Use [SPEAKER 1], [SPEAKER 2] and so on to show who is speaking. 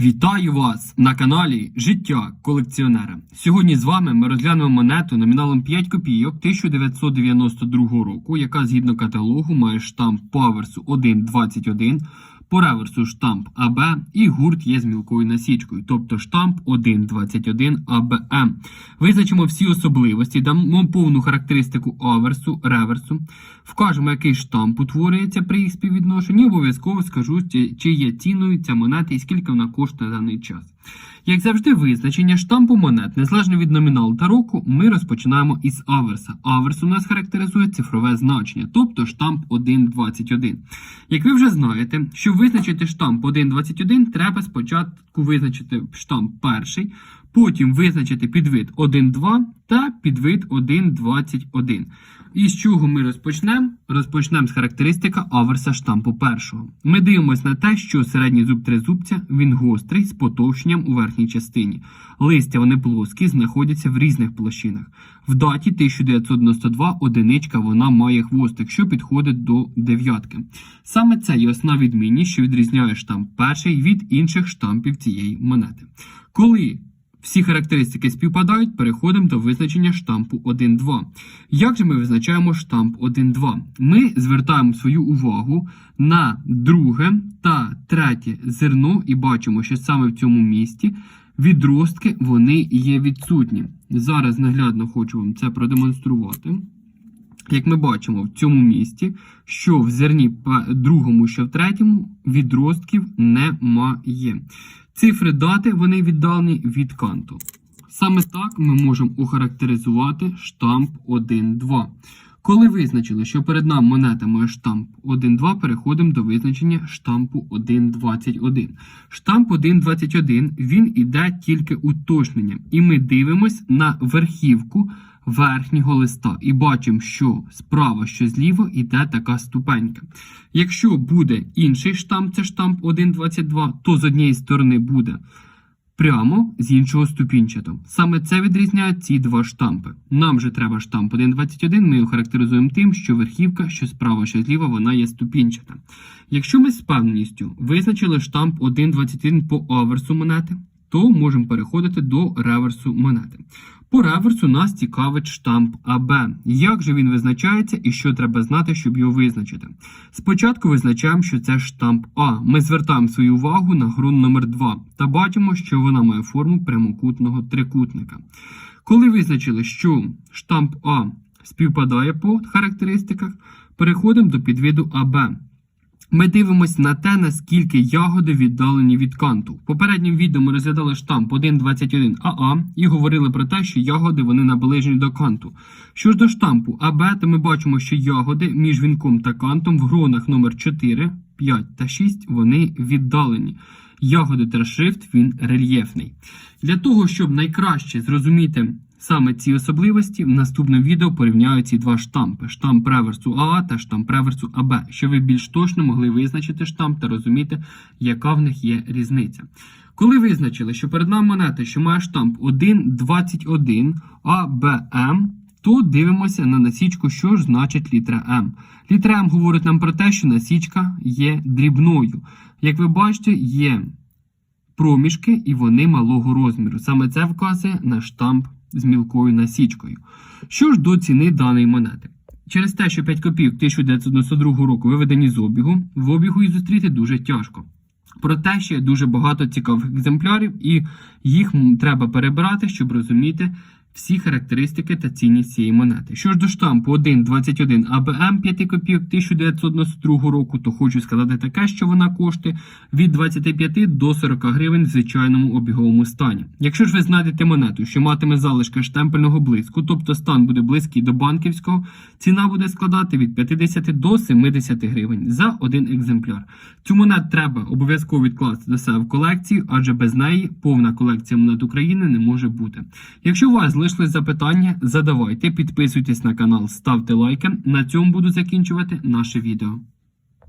[SPEAKER 1] Вітаю вас на каналі Життя колекціонера. Сьогодні з вами ми розглянемо монету номіналом 5 копійок 1992 року, яка згідно каталогу має штамп паверсу 1.21, по реверсу штамп АБ і гурт є з мілкою насічкою, тобто штамп 1.21 АБМ. Визначимо всі особливості, дамо повну характеристику аверсу, реверсу, вкажемо, який штамп утворюється при їх співвідношенні, обов'язково скажу, чи- є ціною ця монета і скільки вона коштує на даний час. Як завжди, визначення штампу монет, незалежно від номіналу та року, ми розпочинаємо із аверса. Аверс у нас характеризує цифрове значення, тобто штамп 1.21. Як ви вже знаєте, щоб визначити штамп 1.21, треба спочатку визначити штамп перший, потім визначити підвид 1.2 та підвид 1.21. І з чого ми розпочнемо? Розпочнемо з характеристика аверса штампу першого. Ми дивимося на те, що середній зуб тризубця він гострий з потовщенням у верхній частині. Листя вони плоскі, знаходяться в різних площинах. В даті 1992 одиничка вона має хвостик, що підходить до дев'ятки. Саме це є основна відмінність, що відрізняє штамп перший від інших штампів цієї монети. Коли всі характеристики співпадають, переходимо до визначення штампу 1.2. Як же ми визначаємо штамп 1.2? Ми звертаємо свою увагу на друге та третє зерно і бачимо, що саме в цьому місці відростки вони є відсутні. Зараз наглядно хочу вам це продемонструвати. Як ми бачимо в цьому місці, що в зерні другому, що в третьому відростків немає. Цифри дати вони віддалені від канту. Саме так ми можемо охарактеризувати штамп 1.2. Коли визначили, що перед нами монета має штамп 1.2, переходимо до визначення штампу 1.21. Штамп 1.21 він іде тільки уточненням, і ми дивимось на верхівку верхнього листа і бачимо, що справа, що зліва йде така ступенька. Якщо буде інший штамп, це штамп 1.22, то з однієї сторони буде прямо, з іншого ступінчато. Саме це відрізняє ці два штампи. Нам же треба штамп 1.21, ми його характеризуємо тим, що верхівка, що справа, що зліва, вона є ступінчата. Якщо ми з певністю визначили штамп 1.21 по аверсу монети, то можемо переходити до реверсу монети. По реверсу нас цікавить штамп АБ. Як же він визначається і що треба знати, щоб його визначити? Спочатку визначаємо, що це штамп А. Ми звертаємо свою увагу на грун номер 2 та бачимо, що вона має форму прямокутного трикутника. Коли визначили, що штамп А співпадає по характеристиках, переходимо до підвиду АБ. Ми дивимося на те, наскільки ягоди віддалені від канту. В попередньому відео ми розглядали штамп 1.21 АА і говорили про те, що ягоди вони наближені до канту. Що ж до штампу АБ, то ми бачимо, що ягоди між вінком та кантом в гронах номер 4, 5 та 6 вони віддалені. Ягоди та шрифт він рельєфний. Для того, щоб найкраще зрозуміти саме ці особливості, в наступному відео порівняю ці два штампи: штамп реверсу АА та штамп реверсу АБ, щоб ви більш точно могли визначити штамп та розуміти, яка в них є різниця. Коли визначили, що перед нами монета, що має штамп 1.21 АБМ, то дивимося на насічку, що ж значить літера М. Літера М говорить нам про те, що насічка є дрібною. Як ви бачите, є проміжки і вони малого розміру. Саме це вказує на штамп з мілкою насічкою. Що ж до ціни даної монети? Через те, що 5 копійок 1992 року виведені з обігу, в обігу і зустріти дуже тяжко. Проте ще дуже багато цікавих екземплярів, і їх треба перебирати, щоб розуміти всі характеристики та цінність цієї монети. Що ж до штампу 1.21 АБМ 5 копійок 1992 року, то хочу сказати таке, що вона коштує від 25 до 40 гривень в звичайному обіговому стані. Якщо ж ви знайдете монету, що матиме залишки штемпельного блиску, тобто стан буде близький до банківського, ціна буде складати від 50 до 70 гривень за один екземпляр. Цю монету треба обов'язково відкласти до себе в колекцію, адже без неї повна колекція монет України не може бути. Якщо у вас залишились запитання, задавайте, підписуйтесь на канал, ставте лайки. На цьому буду закінчувати наше відео.